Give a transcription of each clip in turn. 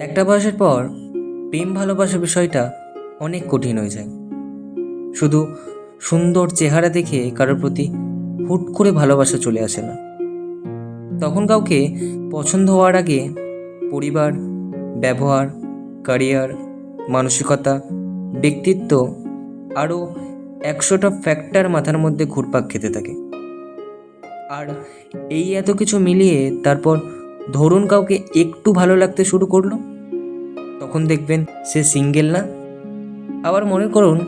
একটা বয়সের পর প্রেম ভালোবাসা বিষয়টা অনেক কঠিন হয়ে যায়। শুধু সুন্দর চেহারা দেখে কারোর প্রতি হুট করে ভালোবাসা চলে আসে না। তখন কাউকে পছন্দ হওয়ার আগে পরিবার, ব্যবহার ক্যারিয়ার মানসিকতা, ব্যক্তিত্ব আরও একশোটা ফ্যাক্টর মাথার মধ্যে ঘুরপাক খেতে থাকে। আর এই এত কিছু মিলিয়ে তারপর ধরুন কাউকে একটু ভালো লাগতে শুরু করল, তখন দেখবেন সে সিঙ্গেল না। আবার মনে করুন,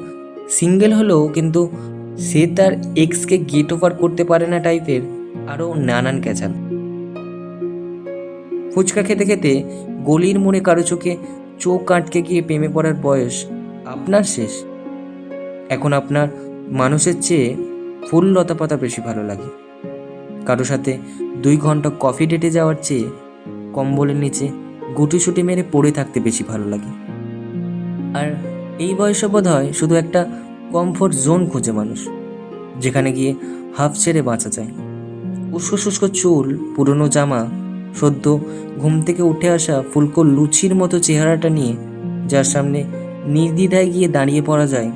সিঙ্গেল হলেও কিন্তু সে তার এক্সকে গেট ওভার করতে পারে না টাইপের, আরও নানান ক্যাচাল। ফুচকা খেতে খেতে গলির মোড়ে কারও চোখে চোখ আটকে গিয়ে প্রেমে পড়ার বয়স আপনার শেষ। এখন আপনার মানুষের চেয়ে ফুল লতা পাতা বেশি ভালো লাগে। কারও সাথে দুই ঘণ্টা কফি ডেটে যাওয়ার চেয়ে কম্বলের নিচে গুটিসুটি মেরে পড়ে থাকতে বেশি ভালো লাগে। আর এই বয়সে বোধ হয় শুধু একটা কমফোর্ট জোন খোঁজে মানুষ, যেখানে গিয়ে হাফ ছেড়ে বাঁচা যায়। উস্কো শুষ্ক চুল, পুরনো জামা, সদ্য ঘুম থেকে উঠে আসা ফুলকো লুচির মতো চেহারাটা নিয়ে যার সামনে নির্দ্বিধায় গিয়ে দাঁড়িয়ে পড়া যায়,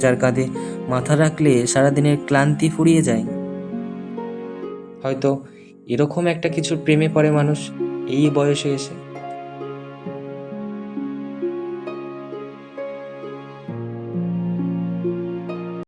যার কাঁধে মাথা রাখলে সারাদিনের ক্লান্তি ফুরিয়ে যায়। হয়তো এরকম একটা কিছুর প্রেমে পড়ে মানুষ এই বয়সে এসে।